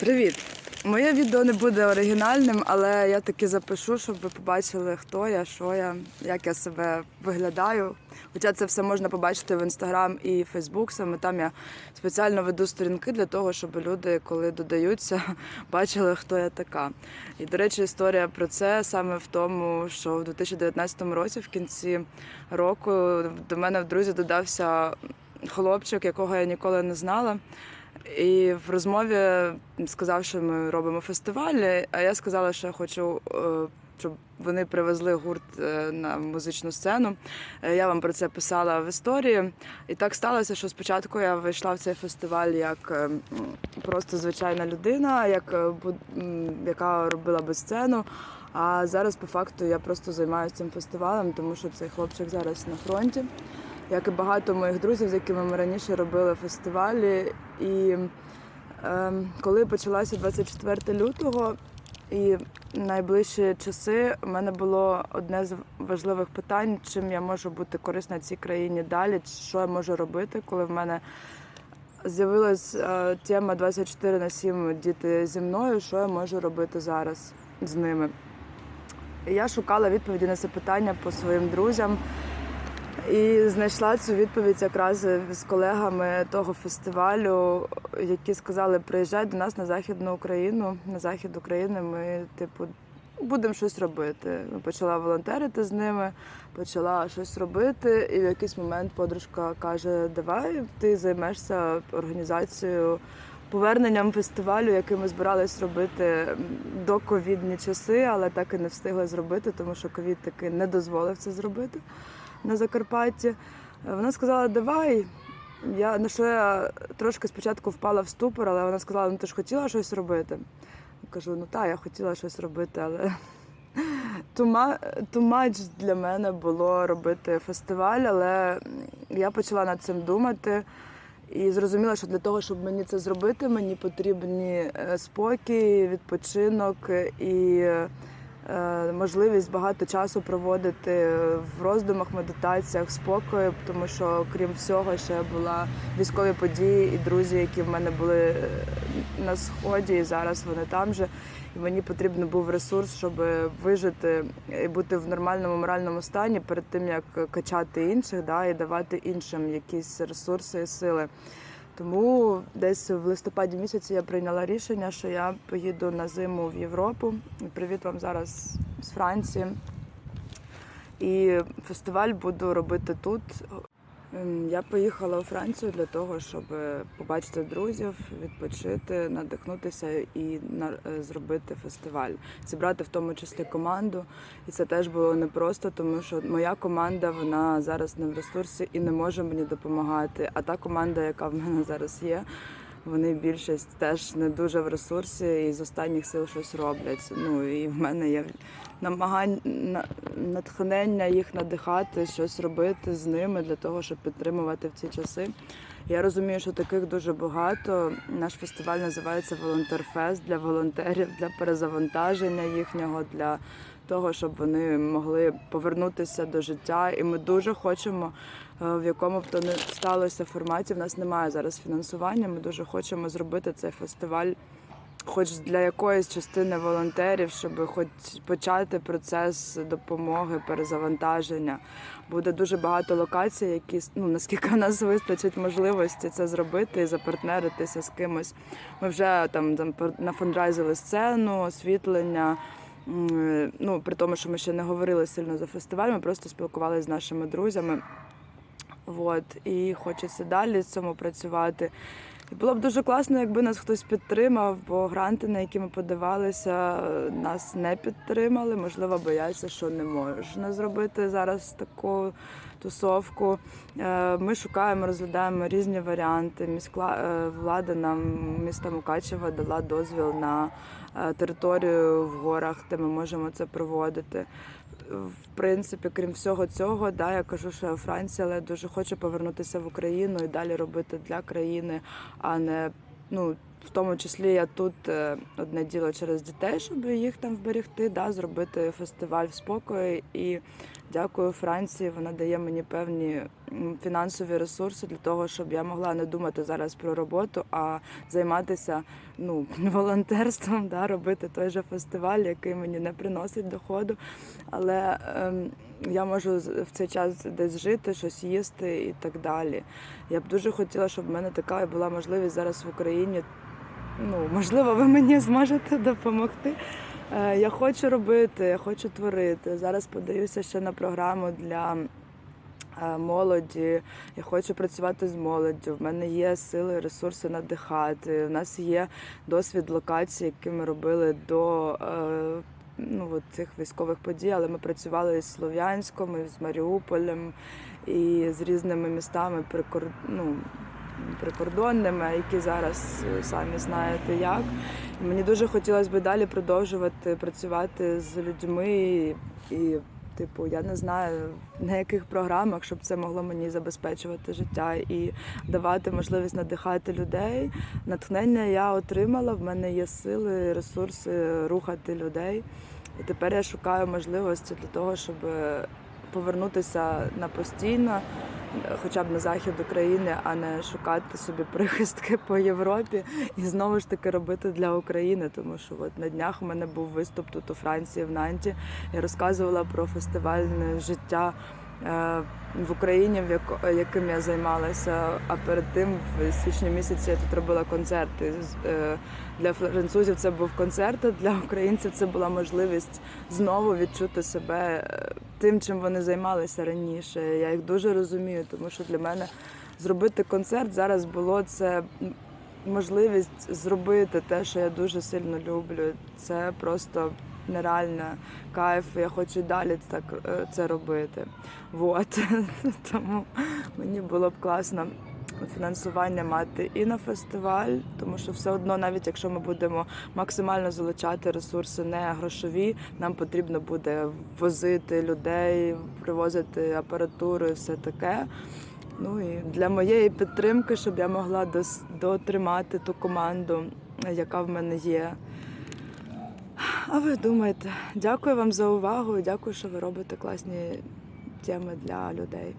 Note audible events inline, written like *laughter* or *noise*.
Привіт! Моє відео не буде оригінальним, але я таки запишу, щоб ви побачили, хто я, що я, як я себе виглядаю. Хоча це все можна побачити в інстаграм і Фейсбук. Саме там я спеціально веду сторінки для того, щоб люди, коли додаються, *laughs* бачили, хто я така. І, до речі, історія про це саме в тому, що в 2019 році, в кінці року, до мене в друзі додався хлопчик, якого я ніколи не знала. І в розмові сказав, що ми робимо фестиваль, а я сказала, що я хочу, е, щоб вони привезли гурт е, на музичну сцену. Е, Я вам про це писала в історії. І так сталося, що спочатку я вийшла в цей фестиваль як просто звичайна людина, як, яка робила би сцену. А зараз, по факту, я просто займаюся цим фестивалем, тому що цей хлопчик зараз на фронті як і багато моїх друзів, з якими ми раніше робили фестивалі. І е, коли почалося 24 лютого і найближчі часи, у мене було одне з важливих питань, чим я можу бути корисна цій країні далі, що я можу робити, коли в мене з'явилась е, тема 24 на 7 діти зі мною, що я можу робити зараз з ними. Я шукала відповіді на це питання по своїм друзям. І знайшла цю відповідь якраз з колегами того фестивалю, які сказали, приїжджай до нас на Західну Україну, на захід України. Ми, типу, будемо щось робити. Почала волонтерити з ними, почала щось робити. І в якийсь момент подружка каже: Давай ти займешся організацією. Поверненням фестивалю, який ми збирались робити до ковідні часи, але так і не встигли зробити, тому що ковід таки не дозволив це зробити на Закарпатті. Вона сказала, давай. Я на що я трошки спочатку впала в ступор, але вона сказала, ну ти ж хотіла щось робити. Я кажу, ну так, я хотіла щось робити, але *laughs* much для мене було робити фестиваль, але я почала над цим думати. І зрозуміла, що для того, щоб мені це зробити, мені потрібні е, спокій, відпочинок і е, можливість багато часу проводити в роздумах, медитаціях, спокою, тому що крім всього, ще була військові події і друзі, які в мене були е, на сході, і зараз вони там же. І мені потрібен був ресурс, щоб вижити і бути в нормальному моральному стані перед тим, як качати інших, да, і давати іншим якісь ресурси і сили. Тому десь в листопаді місяці я прийняла рішення, що я поїду на зиму в Європу. Привіт вам зараз з Франції. І фестиваль буду робити тут. Ем, Я поїхала у Францію для того, щоб побачити друзів, відпочити, надихнутися і е, зробити фестиваль, зібрати в тому числі команду. І це теж було непросто, тому що моя команда вона зараз не в ресурсі і не може мені допомагати. А та команда, яка в мене зараз є, вони більшість теж не дуже в ресурсі і з останніх сил щось роблять. Ну і в мене є намагання натхнення їх надихати, щось робити з ними для того, щоб підтримувати в ці часи. Я розумію, що таких дуже багато. Наш фестиваль називається Волонтерфест для волонтерів, для перезавантаження їхнього, для того, щоб вони могли повернутися до життя. І ми дуже хочемо, в якому б то не сталося форматі. В нас немає зараз фінансування. Ми дуже хочемо зробити цей фестиваль хоч для якоїсь частини волонтерів, щоб хоч почати процес допомоги, перезавантаження. Буде дуже багато локацій, які ну наскільки *laughs* в нас вистачить можливості це зробити і запартнеритися з кимось. Ми вже там, там нафандрайзили сцену, освітлення. Ну, при тому, що ми ще не говорили сильно за фестиваль, ми просто спілкувалися з нашими друзями. От, і хочеться далі з цьому працювати. І було б дуже класно, якби нас хтось підтримав, бо гранти, на які ми подавалися, нас не підтримали. Можливо, бояться, що не можна зробити зараз таку тусовку. Е, Ми шукаємо, розглядаємо різні варіанти. Міськла е, влада нам міста Мукачева дала дозвіл на е, територію в горах, де ми можемо це проводити. В принципі, крім всього цього, да, я кажу, що я у Франції, але дуже хочу повернутися в Україну і далі робити для країни, а не ну. В тому числі я тут е, одне діло через дітей, щоб їх там вберегти, да, зробити фестиваль в спокої і Дякую Франції. Вона дає мені певні фінансові ресурси для того, щоб я могла не думати зараз про роботу, а займатися ну, *laughs* волонтерством, да, робити той же фестиваль, який мені не приносить доходу. Але ем, я можу в цей час десь жити, щось їсти і так далі. Я б дуже хотіла, щоб в мене така була можливість зараз в Україні. Ну, можливо, ви мені зможете допомогти. Е, Я хочу робити, я хочу творити. Зараз подаюся ще на програму для е, молоді. Я хочу працювати з молоддю. В мене є сили, ресурси надихати. У нас є досвід локацій, які ми робили до. е, Ну, от цих військових подій, але ми працювали з Слов'янськом, і з Маріуполем і з різними містами прикор... ну, прикордонними, які зараз е, самі знаєте як. І мені дуже хотілося б далі продовжувати працювати з людьми і, типу, я не знаю на яких програмах, щоб це могло мені забезпечувати життя і давати можливість надихати людей. Натхнення я отримала. В мене є сили, ресурси рухати людей. І тепер я шукаю можливості для того, щоб повернутися на постійно, хоча б на захід України, а не шукати собі прихистки по Європі і знову ж таки робити для України. Тому що от на днях у мене був виступ тут у Франції в Нанті. Я розказувала про фестивальне життя. Е, В Україні, в яко- яким я займалася, а перед тим в січні місяці я тут робила концерти. Е, Для французів це був концерт, а для українців це була можливість знову відчути себе е, тим, чим вони займалися раніше. Я їх дуже розумію, тому що для мене зробити концерт зараз було це можливість зробити те, що я дуже сильно люблю. Це просто нереально кайф. Я хочу далі так е, це робити. Вот. *laughs* Тому мені було б класно фінансування мати і на фестиваль, тому що все одно, навіть якщо ми будемо максимально залучати ресурси не грошові, нам потрібно буде возити людей, привозити апаратуру і все таке. Ну і для моєї підтримки, щоб я могла дотримати ту команду, яка в мене є. А ви думаєте, дякую вам за увагу і дякую, що ви робите класні теми для людей.